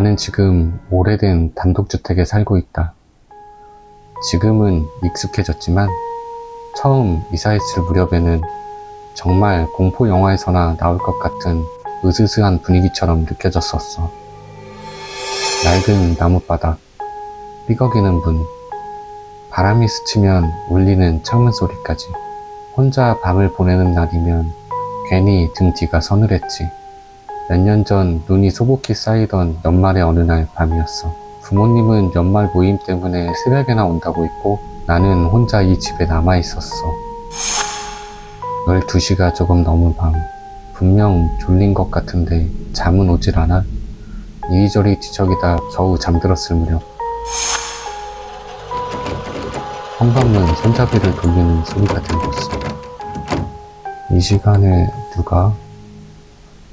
나는 지금 오래된 단독주택에 살고 있다. 지금은 익숙해졌지만 처음 이사했을 무렵에는 정말 공포 영화에서나 나올 것 같은 으스스한 분위기처럼 느껴졌었어. 낡은 나무바닥, 삐걱이는 문, 바람이 스치면 울리는 창문 소리까지. 혼자 밤을 보내는 날이면 괜히 등 뒤가 서늘했지. 몇 년 전 눈이 소복히 쌓이던 연말의 어느 날 밤이었어. 부모님은 연말 모임 때문에 새벽에나 온다고 했고 나는 혼자 이 집에 남아 있었어. 12시가 조금 넘은 밤. 분명 졸린 것 같은데 잠은 오질 않아. 이리저리 뒤척이다 겨우 잠들었을 무렵. 현관문 손잡이를 돌리는 소리가 들렸어. 이 시간에 누가?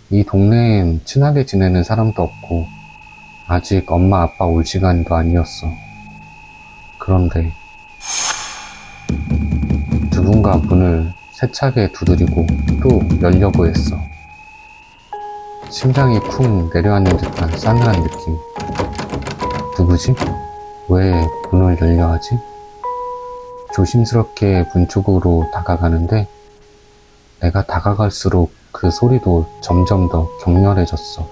이 동네엔 친하게 지내는 사람도 없고, 아직 엄마 아빠 올 시간도 아니었어. 그런데, 누군가 문을 세차게 두드리고 또 열려고 했어. 심장이 쿵 내려앉는 듯한 싸늘한 느낌. 누구지? 왜 문을 열려 하지? 조심스럽게 문 쪽으로 다가가는데 내가 다가갈수록 그 소리도 점점 더 격렬해졌어.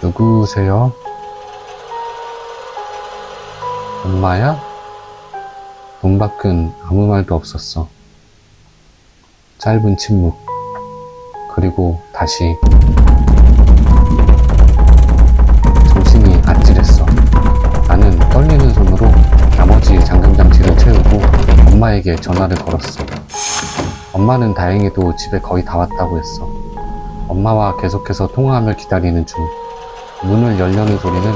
누구세요? 엄마야? 문 밖은 아무 말도 없었어. 짧은 침묵. 그리고 다시 정신이 아찔했어. 나는 떨리는 손으로 나머지 잠금장치를 채우고 엄마에게 전화를 걸었어. 엄마는 다행히도 집에 거의 다 왔다고 했어. 엄마와 계속해서 통화하며 기다리는 중 문을 열려는 소리는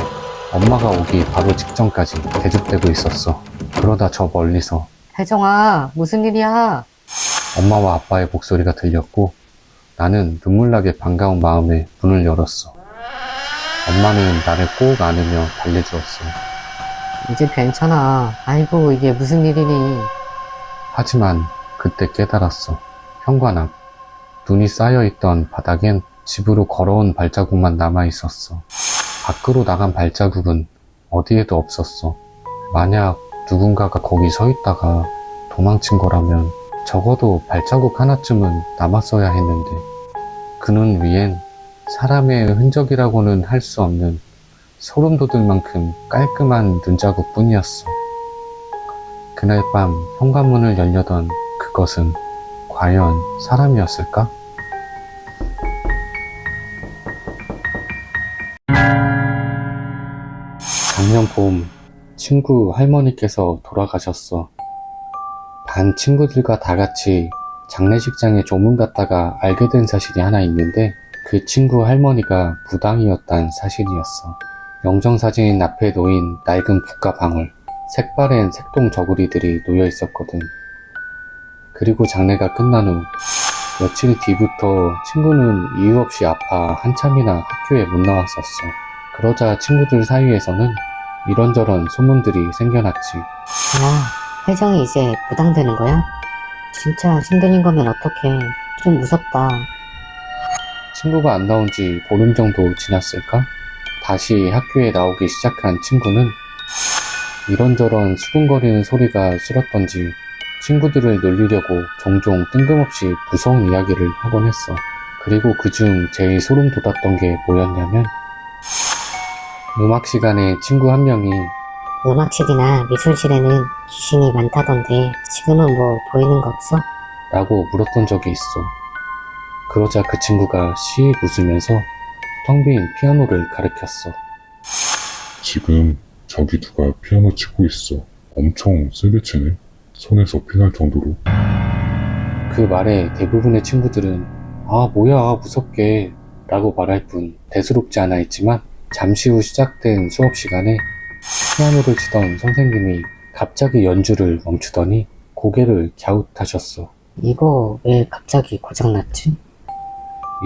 엄마가 오기 바로 직전까지 계속되고 있었어. 그러다 저 멀리서 혜정아, 무슨 일이야? 엄마와 아빠의 목소리가 들렸고 나는 눈물나게 반가운 마음에 문을 열었어. 엄마는 나를 꼭 안으며 달래주었어. 이제 괜찮아. 아이고, 이게 무슨 일이니? 하지만 그때 깨달았어. 현관 앞. 눈이 쌓여있던 바닥엔 집으로 걸어온 발자국만 남아있었어. 밖으로 나간 발자국은 어디에도 없었어. 만약 누군가가 거기 서 있다가 도망친 거라면 적어도 발자국 하나쯤은 남았어야 했는데 그눈 위엔 사람의 흔적이라고는 할 수 없는 소름 돋을 만큼 깔끔한 눈자국 뿐이었어. 그날 밤 현관문을 열려던 그것은 과연 사람이었을까? 작년 봄 친구 할머니께서 돌아가셨어. 반 친구들과 다 같이 장례식장에 조문 갔다가 알게 된 사실이 하나 있는데 그 친구 할머니가 무당이었단 사실이었어. 영정사진 앞에 놓인 낡은 국가방울, 색바랜 색동 저고리들이 놓여 있었거든. 그리고 장례가 끝난 후 며칠 뒤부터 친구는 이유 없이 아파 한참이나 학교에 못 나왔었어. 그러자 친구들 사이에서는 이런저런 소문들이 생겨났지. 야, 혜정이 이제 부당되는 거야? 진짜 신들린 거면 어떡해. 좀 무섭다. 친구가 안 나온 지 보름 정도 지났을까? 다시 학교에 나오기 시작한 친구는 이런저런 수근거리는 소리가 싫었던지 친구들을 놀리려고 종종 뜬금없이 무서운 이야기를 하곤 했어. 그리고 그중 제일 소름 돋았던 게 뭐였냐면 음악 시간에 친구 한 명이 음악실이나 미술실에는 귀신이 많다던데 지금은 뭐 보이는 거 없어? 라고 물었던 적이 있어. 그러자 그 친구가 씩 웃으면서 텅 빈 피아노를 가리켰어. 지금 저기 누가 피아노 치고 있어. 엄청 세게 치네. 손에서 피날 정도로. 그 말에 대부분의 친구들은 아 뭐야 무섭게 라고 말할 뿐 대수롭지 않아 있지만 잠시 후 시작된 수업 시간에 피아노를 치던 선생님이 갑자기 연주를 멈추더니 고개를 갸웃하셨어. 이거 왜 갑자기 고장났지?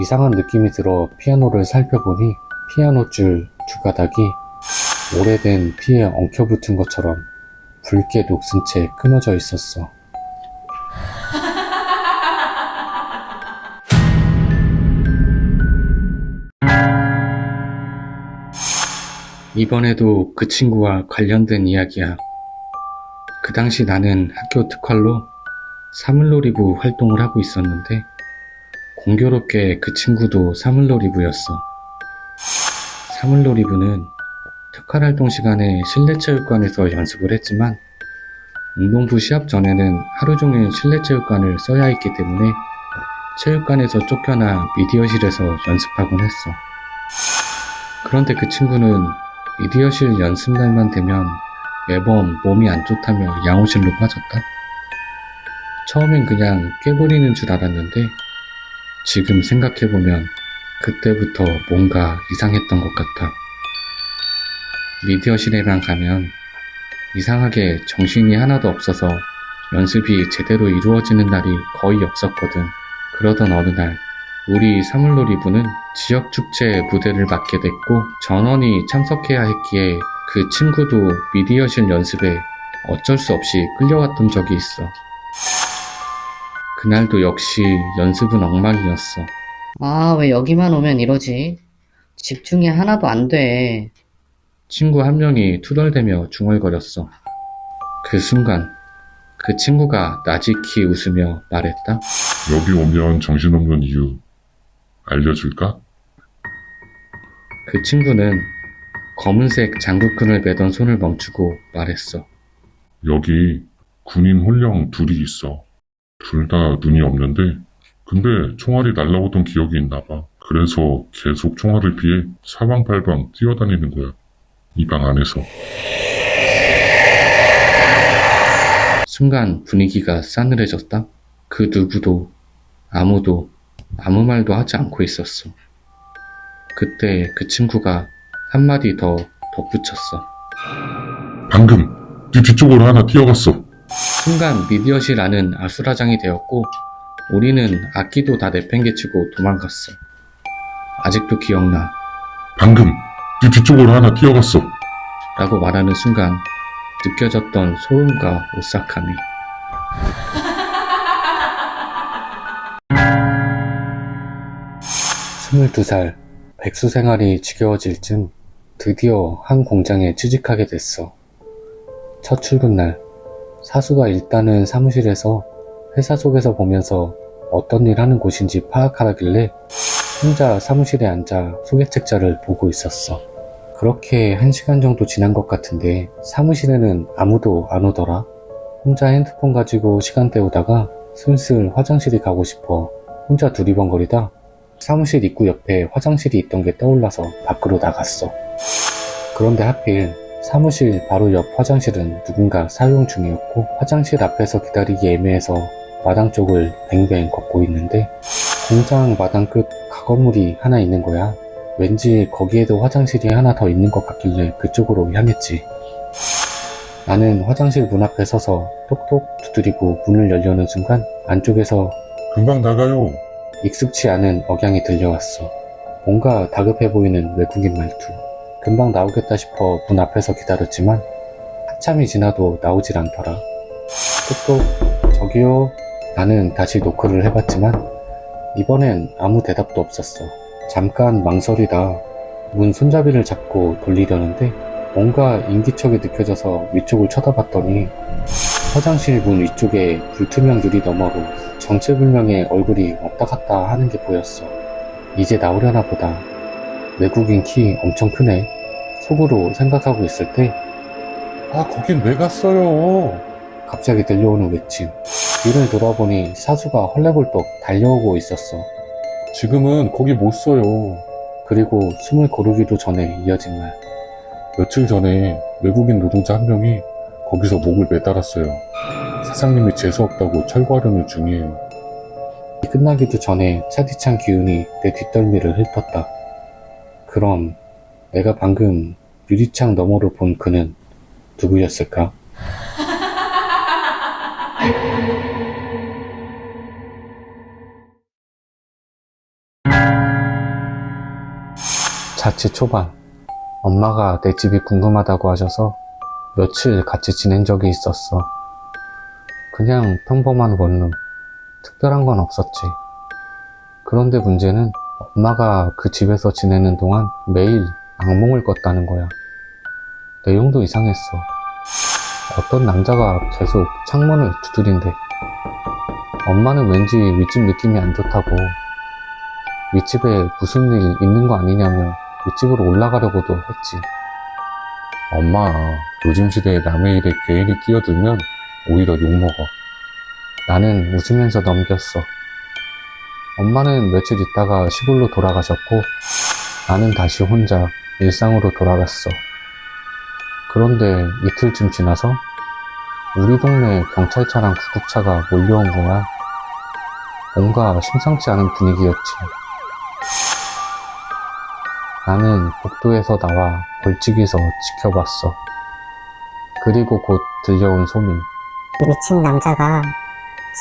이상한 느낌이 들어 피아노를 살펴보니 피아노 줄 두 가닥이 오래된 피에 엉켜붙은 것처럼 붉게 녹슨 채 끊어져 있었어. 이번에도 그 친구와 관련된 이야기야. 그 당시 나는 학교 특활로 사물놀이부 활동을 하고 있었는데 공교롭게 그 친구도 사물놀이부였어. 사물놀이부는 특활 활동 시간에 실내 체육관에서 연습을 했지만 운동부 시합 전에는 하루 종일 실내 체육관을 써야 했기 때문에 체육관에서 쫓겨나 미디어실에서 연습하곤 했어. 그런데 그 친구는 미디어실 연습날만 되면 매번 몸이 안 좋다며 양호실로 빠졌다. 처음엔 그냥 깨부리는 줄 알았는데 지금 생각해보면 그때부터 뭔가 이상했던 것 같아. 미디어실에만 가면 이상하게 정신이 하나도 없어서 연습이 제대로 이루어지는 날이 거의 없었거든. 그러던 어느 날 우리 사물놀이부는 지역 축제 무대를 맡게 됐고 전원이 참석해야 했기에 그 친구도 미디어실 연습에 어쩔 수 없이 끌려왔던 적이 있어. 그날도 역시 연습은 엉망이었어. 아, 왜 여기만 오면 이러지? 집중이 하나도 안 돼. 친구 한 명이 투덜대며 중얼거렸어. 그 순간 그 친구가 나지키 웃으며 말했다. 여기 오면 정신없는 이유 알려줄까? 그 친구는 검은색 장구끈을 매던 손을 멈추고 말했어. 여기 군인 홀령 둘이 있어. 둘 다 눈이 없는데, 근데 총알이 날라오던 기억이 있나 봐. 그래서 계속 총알을 피해 사방팔방 뛰어다니는 거야. 이 방 안에서. 순간 분위기가 싸늘해졌다. 그 누구도 아무도 아무 말도 하지 않고 있었어. 그때 그 친구가 한마디 더 덧붙였어. 방금 네 뒤쪽으로 하나 뛰어갔어. 순간 미디어실 안은 아수라장이 되었고 우리는 악기도 다 내팽개치고 도망갔어. 아직도 기억나. 방금 네 뒤쪽으로 하나 뛰어갔어. 라고 말하는 순간 느껴졌던 소름과 오싹함이. 스물두 살 백수 생활이 지겨워질 즈음 드디어 한 공장에 취직하게 됐어. 첫 출근 날 사수가 일단은 사무실에서 회사 속에서 보면서 어떤 일 하는 곳인지 파악하라길래 혼자 사무실에 앉아 소개책자를 보고 있었어. 그렇게 한 시간 정도 지난 것 같은데 사무실에는 아무도 안 오더라. 혼자 핸드폰 가지고 시간 때우다가 슬슬 화장실이 가고 싶어 혼자 두리번거리다 사무실 입구 옆에 화장실이 있던 게 떠올라서 밖으로 나갔어. 그런데 하필 사무실 바로 옆 화장실은 누군가 사용 중이었고 화장실 앞에서 기다리기 애매해서 마당 쪽을 뱅뱅 걷고 있는데 공장 마당 끝 가건물이 하나 있는 거야. 왠지 거기에도 화장실이 하나 더 있는 것 같길래 그쪽으로 향했지. 나는 화장실 문 앞에 서서 톡톡 두드리고 문을 열려는 순간 안쪽에서 금방 나가요. 익숙치 않은 억양이 들려왔어. 뭔가 다급해 보이는 외국인 말투. 금방 나오겠다 싶어 문 앞에서 기다렸지만 한참이 지나도 나오질 않더라. 톡톡 저기요. 나는 다시 노크를 해봤지만 이번엔 아무 대답도 없었어. 잠깐 망설이다 문 손잡이를 잡고 돌리려는데 뭔가 인기척이 느껴져서 위쪽을 쳐다봤더니 화장실 문 위쪽에 불투명 유리 너머로 정체불명의 얼굴이 왔다 갔다 하는 게 보였어. 이제 나오려나 보다. 외국인 키 엄청 크네. 속으로 생각하고 있을 때 아, 거긴 왜 갔어요? 갑자기 들려오는 외침. 뒤를 돌아보니 사수가 헐레벌떡 달려오고 있었어. 지금은 거기 못 써요. 그리고 숨을 고르기도 전에 이어진 말. 며칠 전에 외국인 노동자 한 명이 거기서 목을 매달았어요. 사장님이 재수없다고 철거하려는 중이에요. 끝나기도 전에 차디찬 기운이 내 뒷덜미를 훑었다. 그럼 내가 방금 유리창 너머로 본 그는 누구였을까? 자취 초반, 엄마가 내 집이 궁금하다고 하셔서 며칠 같이 지낸 적이 있었어. 그냥 평범한 원룸, 특별한 건 없었지. 그런데 문제는 엄마가 그 집에서 지내는 동안 매일 악몽을 꿨다는 거야. 내용도 이상했어. 어떤 남자가 계속 창문을 두드린대. 엄마는 왠지 윗집 느낌이 안 좋다고. 윗집에 무슨 일 있는 거 아니냐며 윗집으로 올라가려고도 했지. 엄마, 요즘 시대에 남의 일에 괜히 끼어들면 오히려 욕먹어. 나는 웃으면서 넘겼어. 엄마는 며칠 있다가 시골로 돌아가셨고, 나는 다시 혼자 일상으로 돌아갔어. 그런데 이틀쯤 지나서 우리 동네 경찰차랑 구급차가 몰려온 거야. 뭔가 심상치 않은 분위기였지. 나는 복도에서 나와 벌칙에서 지켜봤어. 그리고 곧 들려온 소문. 미친 남자가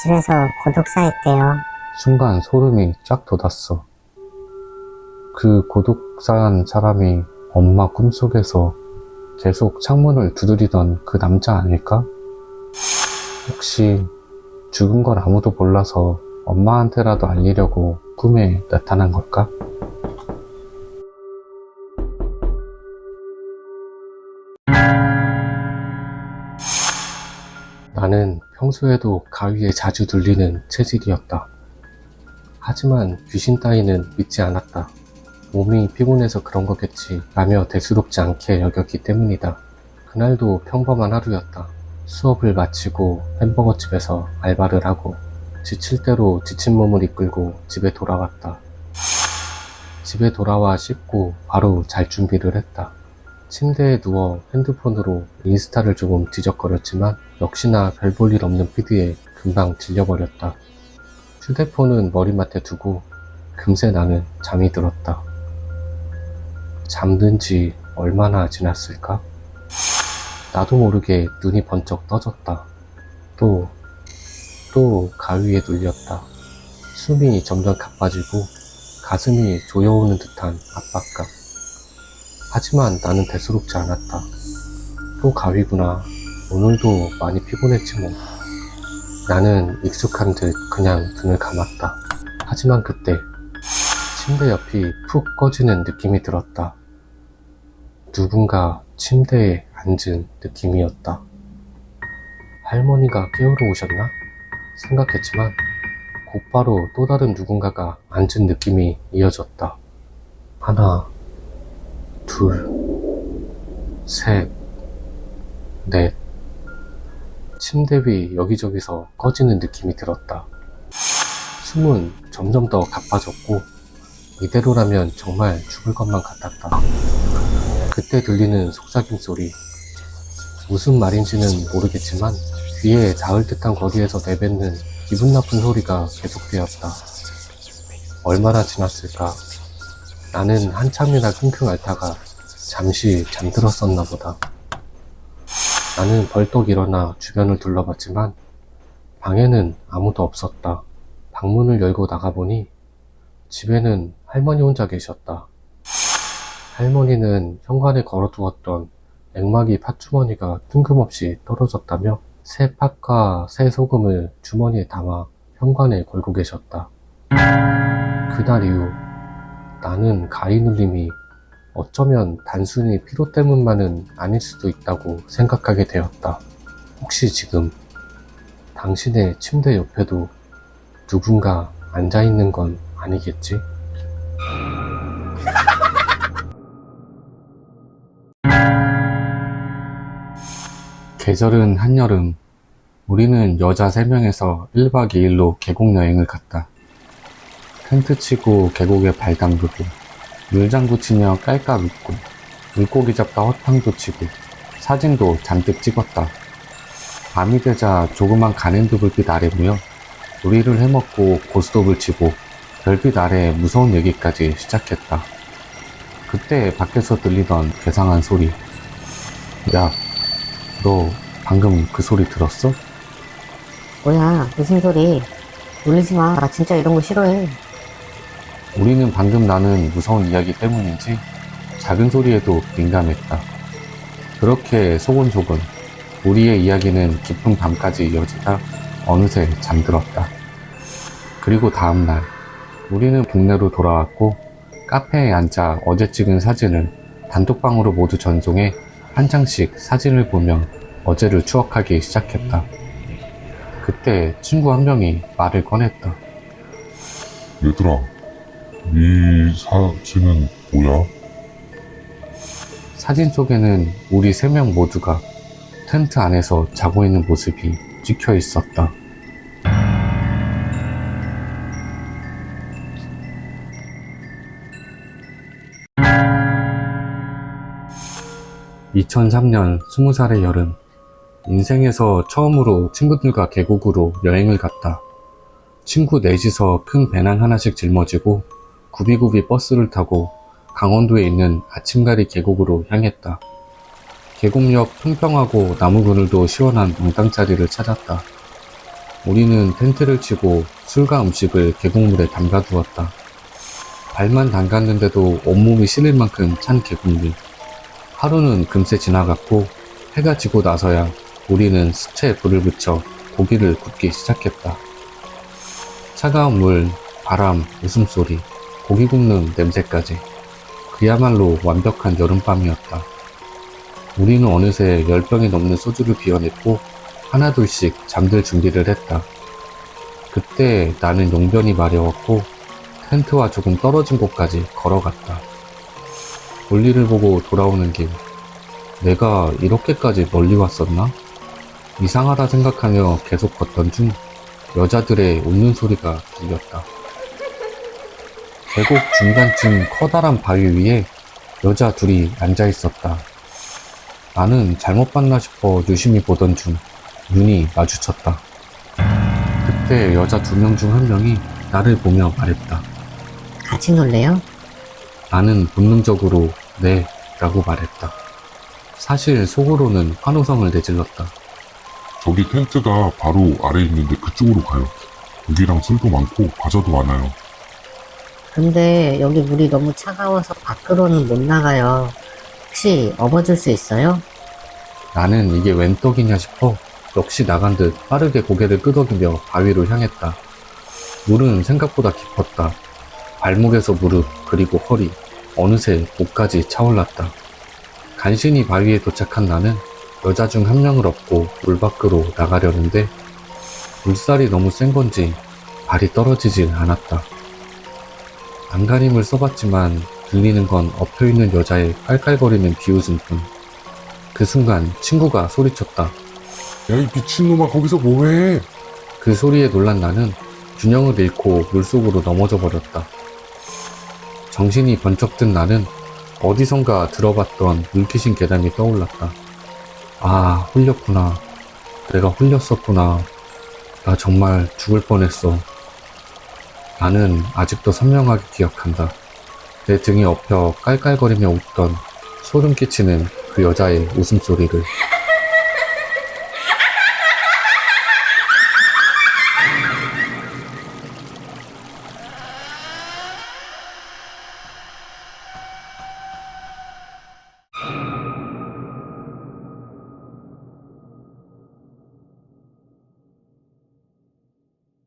집에서 고독사했대요. 순간 소름이 쫙 돋았어. 그 고독사한 사람이 엄마 꿈속에서 계속 창문을 두드리던 그 남자 아닐까? 혹시 죽은 걸 아무도 몰라서 엄마한테라도 알리려고 꿈에 나타난 걸까? 나는 평소에도 가위에 자주 눌리는 체질이었다. 하지만 귀신 따위는 믿지 않았다. 몸이 피곤해서 그런 거겠지 라며 대수롭지 않게 여겼기 때문이다. 그날도 평범한 하루였다. 수업을 마치고 햄버거집에서 알바를 하고 지칠 대로 지친 몸을 이끌고 집에 돌아왔다. 집에 돌아와 씻고 바로 잘 준비를 했다. 침대에 누워 핸드폰으로 인스타를 조금 뒤적거렸지만 역시나 별 볼 일 없는 피드에 금방 질려버렸다. 휴대폰은 머리맡에 두고 금세 나는 잠이 들었다. 잠든 지 얼마나 지났을까? 나도 모르게 눈이 번쩍 떠졌다. 또, 또 가위에 눌렸다. 숨이 점점 가빠지고 가슴이 조여오는 듯한 압박감. 하지만 나는 대수롭지 않았다. 또 가위구나. 오늘도 많이 피곤했지 뭐. 나는 익숙한 듯 그냥 눈을 감았다. 하지만 그때 침대 옆이 푹 꺼지는 느낌이 들었다. 누군가 침대에 앉은 느낌이었다. 할머니가 깨우러 오셨나? 생각했지만 곧바로 또 다른 누군가가 앉은 느낌이 이어졌다. 하나, 둘, 셋, 넷. 침대 위 여기저기서 꺼지는 느낌이 들었다. 숨은 점점 더 가빠졌고, 이대로라면 정말 죽을 것만 같았다. 그때 들리는 속삭임 소리. 무슨 말인지는 모르겠지만, 귀에 닿을 듯한 거리에서 내뱉는 기분 나쁜 소리가 계속되었다. 얼마나 지났을까? 나는 한참이나 끙끙 앓다가 잠시 잠들었었나 보다. 나는 벌떡 일어나 주변을 둘러봤지만 방에는 아무도 없었다. 방문을 열고 나가보니 집에는 할머니 혼자 계셨다. 할머니는 현관에 걸어두었던 액막이 팥주머니가 뜬금없이 떨어졌다며 새 팥과 새 소금을 주머니에 담아 현관에 걸고 계셨다. 그날 이후 나는 가위 눌림이 어쩌면 단순히 피로 때문만은 아닐 수도 있다고 생각하게 되었다. 혹시 지금 당신의 침대 옆에도 누군가 앉아 있는 건 아니겠지? 계절은 한여름. 우리는 여자 3명에서 1박 2일로 계곡 여행을 갔다. 텐트 치고 계곡에 발 담그고 물장구 치며 깔깔 웃고 물고기 잡다 헛탕도 치고 사진도 잔뜩 찍었다. 밤이 되자 조그만 가랜드 불빛 아래 모여 우리를 해먹고 고스톱을 치고 별빛 아래 무서운 얘기까지 시작했다. 그때 밖에서 들리던 괴상한 소리. 야, 너 방금 그 소리 들었어? 뭐야, 무슨 소리. 놀리지 마. 나 진짜 이런 거 싫어해. 우리는 방금 나는 무서운 이야기 때문인지 작은 소리에도 민감했다. 그렇게 소곤소곤 우리의 이야기는 깊은 밤까지 이어지다 어느새 잠들었다. 그리고 다음날 우리는 국내로 돌아왔고 카페에 앉아 어제 찍은 사진을 단톡방으로 모두 전송해 한 장씩 사진을 보며 어제를 추억하기 시작했다. 그때 친구 한 명이 말을 꺼냈다. 얘들아, 이 사진은 뭐야? 사진 속에는 우리 세 명 모두가 텐트 안에서 자고 있는 모습이 찍혀 있었다. (2003년) 스무 살의 여름 인생에서 처음으로 친구들과 계곡으로 여행을 갔다. 친구 넷이서 큰 배낭 하나씩 짊어지고 구비구비 버스를 타고 강원도에 있는 아침가리 계곡으로 향했다. 계곡역 평평하고 나무 그늘도 시원한 명당자리를 찾았다. 우리는 텐트를 치고 술과 음식을 계곡물에 담가두었다. 발만 담갔는데도 온몸이 시릴 만큼 찬 계곡물. 하루는 금세 지나갔고 해가 지고 나서야 우리는 수채에 불을 붙여 고기를 굽기 시작했다. 차가운 물, 바람, 웃음소리, 고기 굽는 냄새까지. 그야말로 완벽한 여름밤이었다. 우리는 어느새 열 병이 넘는 소주를 비워냈고 하나둘씩 잠들 준비를 했다. 그때 나는 용변이 마려웠고 텐트와 조금 떨어진 곳까지 걸어갔다. 볼일을 보고 돌아오는 길. 내가 이렇게까지 멀리 왔었나? 이상하다 생각하며 계속 걷던 중 여자들의 웃는 소리가 들렸다. 계곡 중간쯤 커다란 바위 위에 여자 둘이 앉아 있었다. 나는 잘못 봤나 싶어 유심히 보던 중 눈이 마주쳤다. 그때 여자 두 명 중 한 명이 나를 보며 말했다. 같이 놀래요? 나는 본능적으로 네 라고 말했다. 사실 속으로는 환호성을 내질렀다. 저기 텐트가 바로 아래에 있는데 그쪽으로 가요. 고기랑 술도 많고 과자도 많아요. 근데 여기 물이 너무 차가워서 밖으로는 못 나가요. 혹시 업어줄 수 있어요? 나는 이게 웬 떡이냐 싶어 역시 나간 듯 빠르게 고개를 끄덕이며 바위로 향했다. 물은 생각보다 깊었다. 발목에서 무릎 그리고 허리 어느새 목까지 차올랐다. 간신히 바위에 도착한 나는 여자 중 한 명을 업고 물 밖으로 나가려는데 물살이 너무 센 건지 발이 떨어지질 않았다. 안간힘을 써봤지만 들리는 건 엎혀있는 여자의 깔깔거리는 비웃음뿐. 그 순간 친구가 소리쳤다. 야, 이 미친놈아, 거기서 뭐해? 그 소리에 놀란 나는 균형을 잃고 물속으로 넘어져 버렸다. 정신이 번쩍 든 나는 어디선가 들어봤던 물귀신 계단이 떠올랐다. 아, 홀렸구나. 내가 홀렸었구나. 나 정말 죽을 뻔했어. 나는 아직도 선명하게 기억한다. 내 등에 엎여 깔깔거리며 웃던 소름 끼치는 그 여자의 웃음소리를.